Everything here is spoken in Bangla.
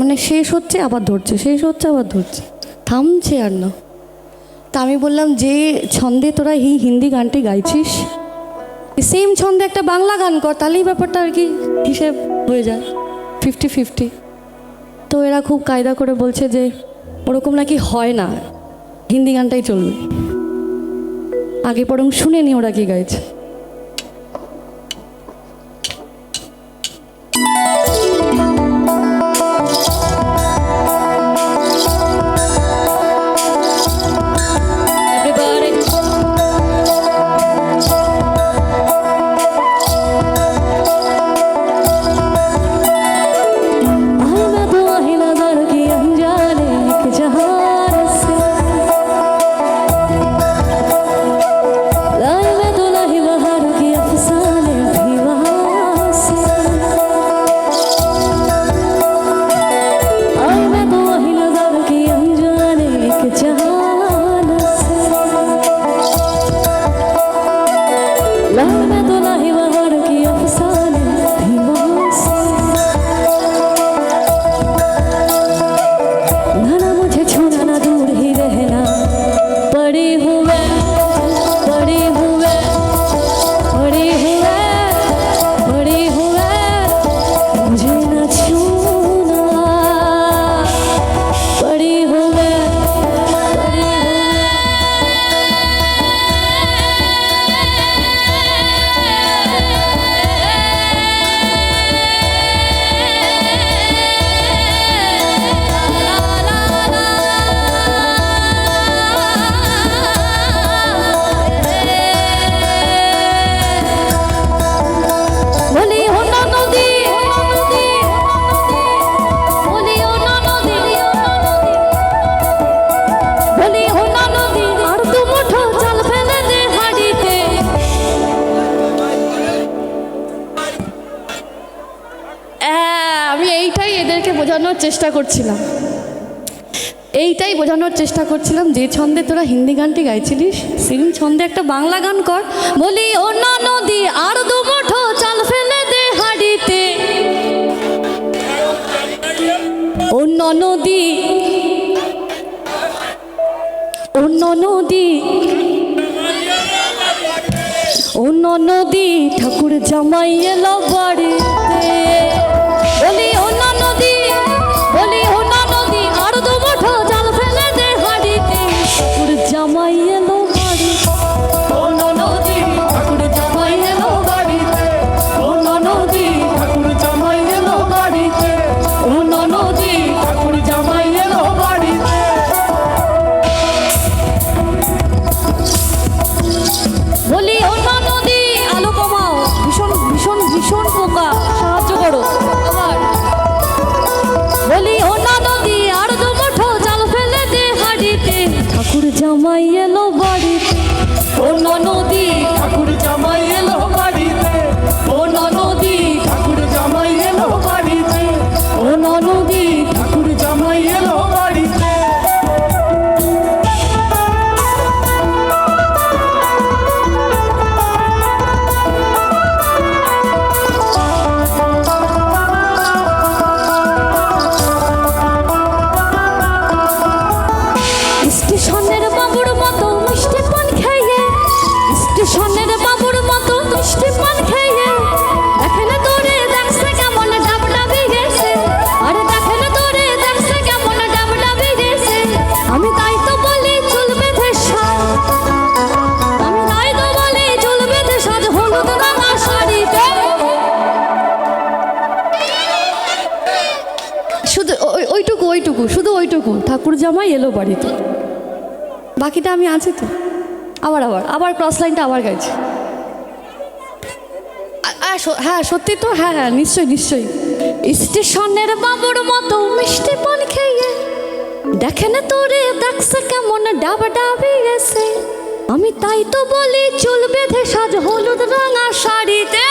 মানে শেষ হচ্ছে, আবার ধরছে, শেষ হচ্ছে, আবার ধরছে। থামছে আর না। তা আমি বললাম, যে ছন্দে তোরা এই হিন্দি গানটি গাইছিস সেম ছন্দে একটা বাংলা গান কর, তাহলেই ব্যাপারটা আর কি হিসেব হয়ে যায়। ফিফটি ফিফটি তো এরা খুব কায়দা করে বলছে যে, ওরকম নাকি হয় না, হিন্দি গানটাই চলবে। আগে বরং শুনে নি ওরা কি গাইছে। বোঝানোর চেষ্টা করছিলাম। এইটাই বোঝানোর চেষ্টা করছিলাম যে ছন্দে তোরা হিন্দি গানটি গাইছিলিস? সেম ছন্দে একটা বাংলা গান কর। বলি অন্য নদী, আর দুমুঠো চাল ফেলে দে হাড়িতে। অন্য নদী অন্য নদী অন্য নদী, ঠাকুর জামাই এলো। ঠাকুর শুধু ঠাকুর জামাই এলো বাড়িতে। বাকিটা আমি আছি তো। আবার আবার আবার ক্রস লাইনটা আবার গাইছি। হ্যাঁ সত্যি তো হ্যাঁ হ্যাঁ নিশ্চয়ই নিশ্চয়ই। স্টেশনের বাবুর মতো মিষ্টি পান খেয়ে দেখেন তোরে দেখছে কেমন ডাব ডাবি গেছে। আমি তাই তো বলি, চুল বেঁধে সাজ হলুদ রাঙা শাড়িতে।